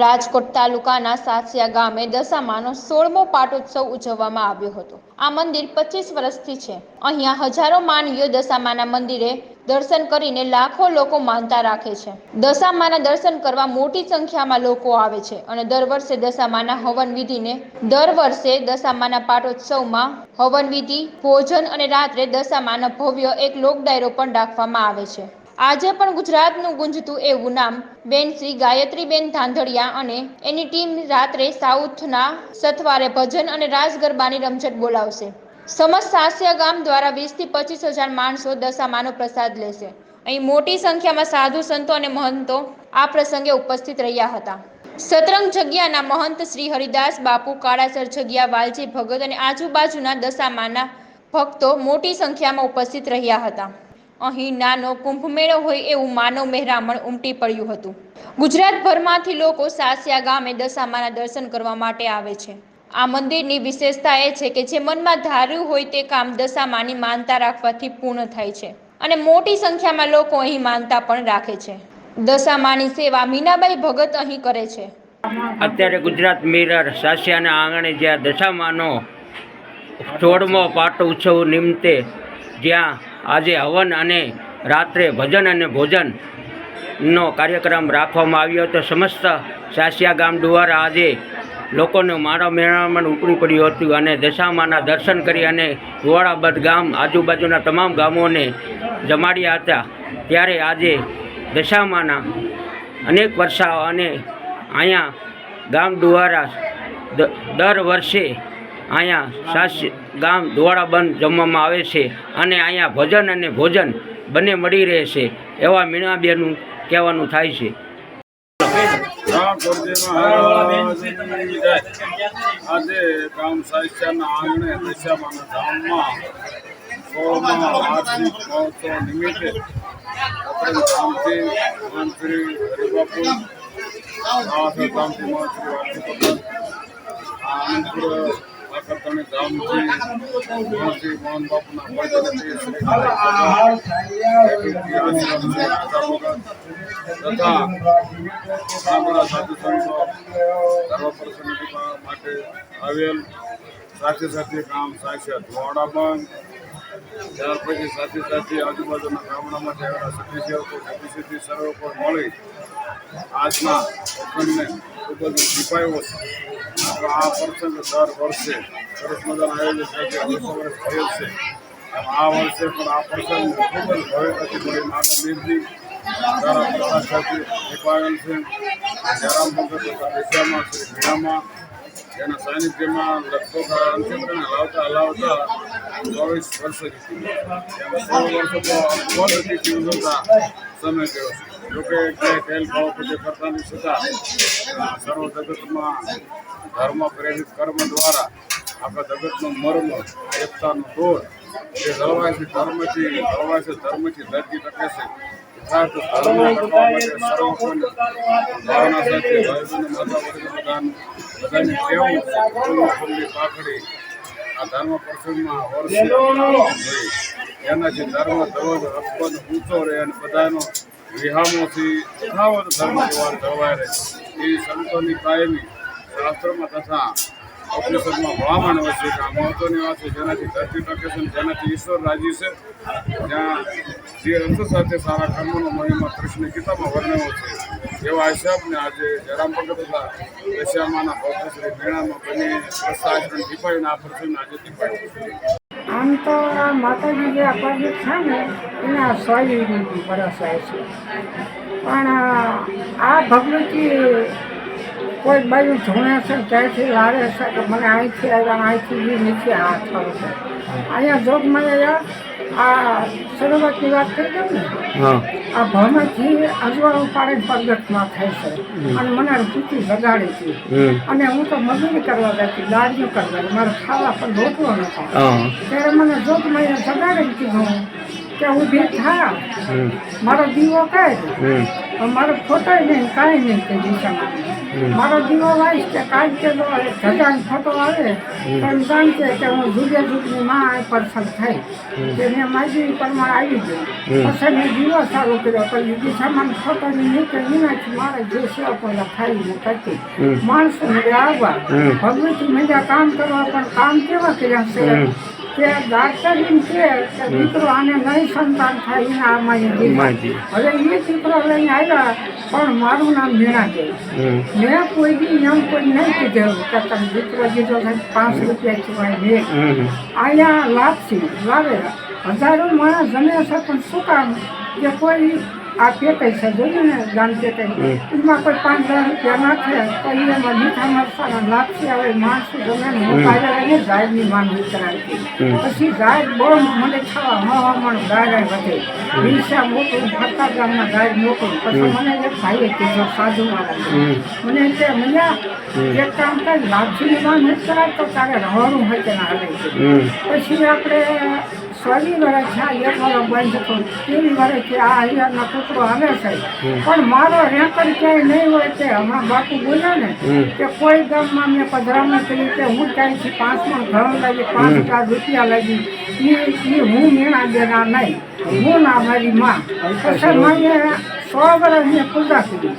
રાજકોટ તાલુકાના સાસિયા ગામે દશામાનો સોળમો પાટોત્સવ ઉજવવામાં આવ્યો હતો. આ મંદિર પચીસ વર્ષથી છે. અહીંયા હજારો માનવીઓ દશામાના મંદિરે દર્શન કરીને લાખો લોકો માનતા રાખે છે. દશામાના દર્શન કરવા મોટી સંખ્યામાં લોકો આવે છે અને દર વર્ષે દશામાના હવન વિધિને દર વર્ષે દશામાના પાટોત્સવમાં હવન વિધિ, ભોજન અને રાત્રે દશામાના ભવ્ય એક લોક ડાયરો પણ રાખવામાં આવે છે. આજે પણ ગુજરાતનું ગુંજતું એવું નામ બેન શ્રી ગાયત્રીબેન ધાંધળિયા અને એની ટીમ રાત્રે સાઉથના સથવારે ભજન અને રાસ ગરબાની રમઝટ બોલાવશે. સમસ્ત સાસિયા ગામ દ્વારા વીસથી પચીસ હજાર માણસો દશામાનો પ્રસાદ લેશે. અહીં મોટી સંખ્યામાં સાધુ સંતો અને મહંતો આ પ્રસંગે ઉપસ્થિત રહ્યા હતા. સતરંગ જગ્યાના મહંત શ્રી હરિદાસ, બાપુ કાળાસર જગ્યા, વાલજી ભગત અને આજુબાજુના દશામાના ભક્તો મોટી સંખ્યામાં ઉપસ્થિત રહ્યા હતા. અહીં નાનો કુંભમેળો હોય એવું માનવ મહેરામણ ઉમટી પડ્યું હતું. ગુજરાતભરમાંથી લોકો સાસિયા ગામે દશામાના દર્શન કરવા માટે આવે છે. આ મંદિરની વિશેષતા એ છે કે જે મનમાં ધાર્યું હોય તે કામ દશામાની માનતા રાખવાથી પૂર્ણ થાય છે અને મોટી સંખ્યામાં લોકો અહીં માનતા પણ રાખે છે. દશામાની સેવા મીનાબાઈ ભગત અહીં કરે છે. અત્યારે ગુજરાત મિરર સાસિયાના આંગણે જ્યાં દશામાનો સોળમો પાટ ઉત્સવ નિમિત્તે જ્યાં આજે હવન અને રાત્રે ભજન અને ભોજનનો કાર્યક્રમ રાખવામાં આવ્યો હતો. સમસ્ત સાસિયા ગામ દ્વારા આજે લોકોને મારા મેળામણ ઉપડી પડ્યું હતું અને દશામાના દર્શન કરી અને ગોવાળાબદ ગામ આજુબાજુના તમામ ગામોને જમાડ્યા હતા. ત્યારે આજે દશામાના અનેક વર્ષા અને અહીંયા ગામ દ્વારા દર વર્ષે અહીંયા સાસ ગામ દ્વારા બંધ જમવામાં આવે છે અને અહીંયા ભજન અને ભોજન બંને મળી રહે છે એવા મીણાબેનનું કહેવાનું થાય છે. આજે ગામ સાહિત્યના આકર્તણી ગામથી મોહન બાપુના તથા ગામડા સાધુ સંતો ધર્મ માટે આવેલ સાથે સાથે ગામ સાથે ધોવાડા બંધ ત્યાર પછી સાથે સાથે આજુબાજુના ગામડામાં આવેલા સતી સેવકો સતી સિદ્ધિ પર મળી આજના પ્રસંગને ખૂબ જ દીપાયો છે. આ પ્રસંગ દર વર્ષે સરસ મજાના આયોજન સાથે વર્ષો વર્ષ થયેલ છે. આ વર્ષે પણ આ પ્રસંગ ખૂબ જ ભવ્યતાથી મળી નાનું નિર્જી તારા પ્રસાદ સાથે દીપાયેલ છે. જયરામ ભગત દિશામાં શ્રી મીણામાં. જેના સાનિધ્યમાં લગભગ આ લાવતા હલાવતા ચોવીસ વર્ષ જીતી એમાં સોળ વર્ષો તો અપવાદ તિથિ ઉજવતા સમય ગયો છે. જોકે કે તેલ ભાવ પછી કરતાની છતાં સર્વ જગતમાં ધર્મ પ્રેરિત કર્મ દ્વારા આપણા જગતનો મર્મ, એકતાનો દોર, જે જળવાય છે ધર્મથી જળવાય છે ધર્મથી ધરતી ટકે છે. યથાર્થ ધર્મ કરવા માટે સર્વ ભાવના સાથે ભાઈઓને માતા વર્ગ બધાનું કહેવું ખુલ્લી ખુલ્લી આ ધર્મ પ્રસંગમાં વર્ષે જોઈ જે ધર્મ ધવજ અપદ ઊંચો રહે અને બધાનો વિહામોથી યથાવત ધર્મ વ્યવહાર જળવાય રહે. એ સંતોની કાયમી શાસ્ત્રોમાં તથા ભલામણ હોય છે આ મહત્વની વાત છે જેનાથી ધરતી ટકે છે જેનાથી ઈશ્વર રાજી છે. જ્યાં જે અંત સાથે સારા કર્મનો મહિમા કૃષ્ણ ગીતામાં વર્ણવ્યો છે, એવા હિસાબને આજે જયરામ ભગત હતા દશામાના ભક્ત શ્રી મેળામાં બની પ્રસાદ દીપાવીને આ પ્રસંગ આજે દીપાવ્યો આમ તો આ માતાજી જે અપાર્જિત છે ને, એના સોય પરસાય છે. પણ આ ભગવતી કોઈ બાજુ ધૂણે છે ત્યાંથી લાવે છે કે મને અહીંથી આવ્યા, અહીંથી નીચે હાથ થયો છે. અહીંયા જોગમાં આ શરૂઆતની વાત કરી દઉં ને? આ ભણવાથી અજવાળું પાડીને પ્રગટમાં થાય છે. અને મને રૂપી જગાડી હતી અને હું તો મજૂરી કરવા જતી દાડીઓ કરવા મારે ખાવા પર રોટલો નતો ત્યારે મને જોત મહિને સગાડી કીધું કે ઊભી થા હમ. મારો દીવો કહે મારો ફોટો નહીં કાંઈ નહીં તે દિશામાં. મારો દીવો વાઈશ કે કાંઈ કે જો ધજાન ફોટો આવે. તો એમ જાણશે કે હું જુદા જુગની માં આ પરસન થઈ. કે મેં એ પ્રમાણે આવી ગયું. પછી મેં દીવો સારો કર્યો. પછી દિશામાં ફોટોની નીચે વિનાથી મારે જે સેવા પહેલાં ખાઈને કરતી માણસો મને આવવા. ભગવતી મજા કામ કરવા પણ કામ કેવા કર્યા છે? કે એમ કે દીકરો આને નહીં સંતાન થાય એને એ હવે એ દીકરો લઈને આવ્યા પણ મારું નામ મીણા છે. મેં કોઈ બી એમ કોઈ નહીં કીધેલું કે તમે દીકરો દીધો પાંચ રૂપિયા સિવાય મેં અહીંયા લાપસી લાવે. હજારો માણસ જમે છે પણ શું કામ? કે કોઈ આ પેટાઈ છે જોયું ને ગામ પેટાઈ એમાં કોઈ પાંચ હજાર રૂપિયા નાખે તો એ એમાં મીઠા મરસાના લાપસી આવે માણસો ગમે હું એને ઝાડની માંગણી કરાવી. પછી ગાય બહુ મને ખાવા હવામાન ગાય વધે. વીસા મોટું ફરતા ગામમાં ગાય મોટું. પછી મને એક ભાઈએ કીધો સાધુ મારા મને કે મને એક કામ કર લાપસીની માં કરાવ તો તારે રહવાનું હોય તેના ના પછી આપણે સોલી વર્ષ વાળો બંધ તેવી વર્ષ આ અહીંયાનો ટુકડો આવે છે. પણ મારો રેકર્ડ ક્યાંય નહીં હોય કે હમણાં બાપુ બોલ્યા ને કે કોઈ ગામમાં મેં પધરામણી કરી કે હું ત્યાંથી પાંચ મણ ઘઉં લાગી પાંચ હજાર રૂપિયા લાગી. એ હું મેળા દેનાર નહીં. હું ના મારી માં. પછી મને સો વર્ષ મેં પૂજા કરી.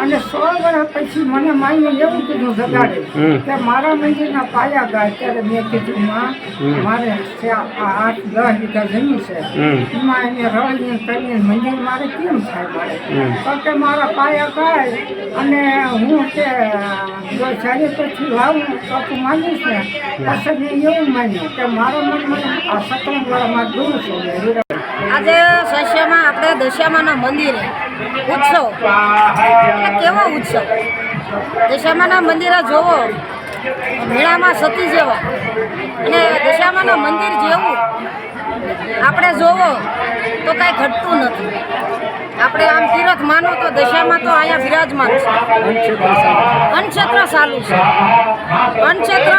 અને સો વર્ષ પછી મને માઈએ એવું કીધું સગાડે કે મારા મંદિરના પાયા ગાય ત્યારે મેં કીધું માં મારે આઠ દસ વીઘા જમીન છે. એમાં એને રળીને કરીને મંદિર મારે કેમ થાય મારે? તો કે મારા પાયા ગાય અને હું તે જો જ્યારે પછી લાવું તો તું માનીશ ને? પછી મેં એવું માન્યું કે મારો મન મને આ સત્રંગ વાળા મારા ગુરુ છે. આજે શસ્યમાં આપણે દશામાના મંદિરે ઉત્સવ. કેવો ઉત્સવ? દશામાના મંદિરે જોવો. મેળામાં સતી જેવા. અને દશામાના મંદિર જેવું આપણે જોવો તો કાંઈ ઘટતું નથી. આપણે આમ તીરથ માનો તો દશામાં તો અહીંયા બિરાજમાન છે. અનક્ષેત્ર ચાલુ છે. અનક્ષેત્ર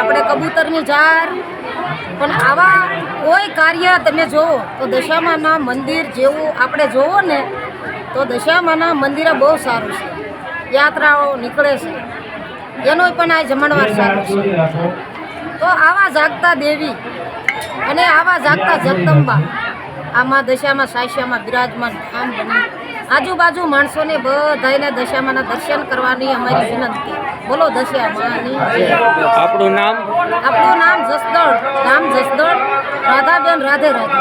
આપણે કબૂતરની ઝાર પણ આવા કોઈ કાર્ય તમે જોવો તો દશામાના મંદિર જેવું આપણે જોવો ને તો દશામાના મંદિરે બહુ સારું છે. યાત્રાઓ નીકળે છે. એનો પણ આ જમણવાર સારો છે. તો આવા જાગતા દેવી અને આવા જાગતા જગદંબા આમાં દશામાં સાયશામાં બિરાજમાન ધામ બની. આજુબાજુ માણસોને બધાને દશામાના દર્શન કરવાની અમારી વિનંતી. બોલો દશામાની. આપણું નામ? આપણું નામ જસદણ નામ જસદણ રાધાબેન રાધે રાધે.